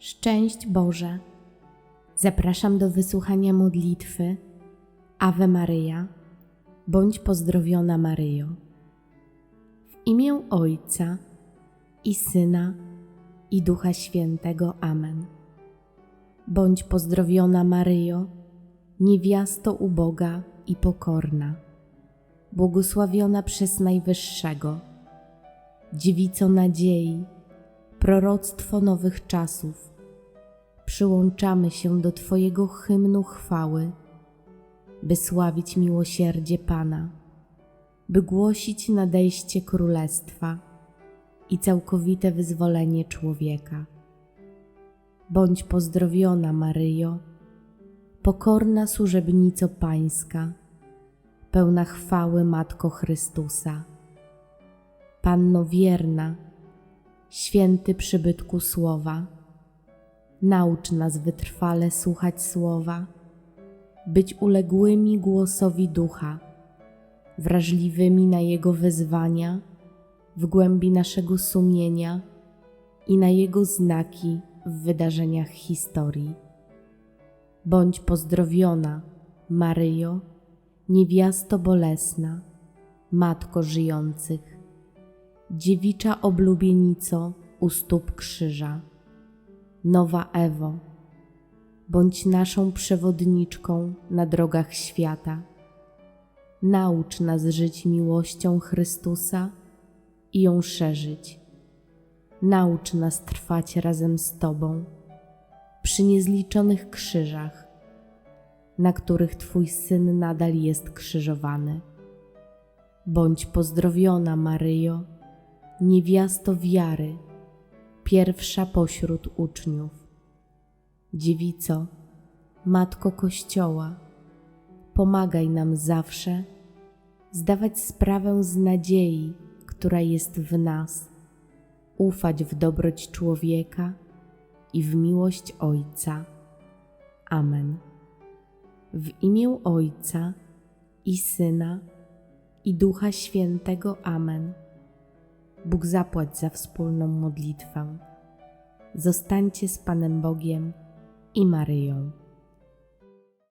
Szczęść Boże! Zapraszam do wysłuchania modlitwy Ave Maryja, bądź pozdrowiona Maryjo. W imię Ojca i Syna i Ducha Świętego. Amen. Bądź pozdrowiona Maryjo, niewiasto uboga i pokorna, błogosławiona przez Najwyższego, dziewico nadziei, proroctwo nowych czasów. Przyłączamy się do Twojego hymnu chwały, by sławić miłosierdzie Pana, by głosić nadejście Królestwa i całkowite wyzwolenie człowieka. Bądź pozdrowiona, Maryjo, pokorna służebnico Pańska, pełna chwały Matko Chrystusa. Panno wierna, święty przybytku słowa, naucz nas wytrwale słuchać słowa, być uległymi głosowi ducha, wrażliwymi na jego wezwania w głębi naszego sumienia i na jego znaki w wydarzeniach historii. Bądź pozdrowiona, Maryjo, niewiasto bolesna, matko żyjących dziewicza oblubienico u stóp krzyża. Nowa Ewo, bądź naszą przewodniczką na drogach świata. Naucz nas żyć miłością Chrystusa i ją szerzyć. Naucz nas trwać razem z Tobą przy niezliczonych krzyżach, na których Twój Syn nadal jest krzyżowany. Bądź pozdrowiona, Maryjo, niewiasto wiary, pierwsza pośród uczniów. Dziewico, Matko Kościoła, pomagaj nam zawsze zdawać sprawę z nadziei, która jest w nas, ufać w dobroć człowieka i w miłość Ojca. Amen. W imię Ojca i Syna i Ducha Świętego. Amen. Bóg zapłać za wspólną modlitwę. Zostańcie z Panem Bogiem i Maryją.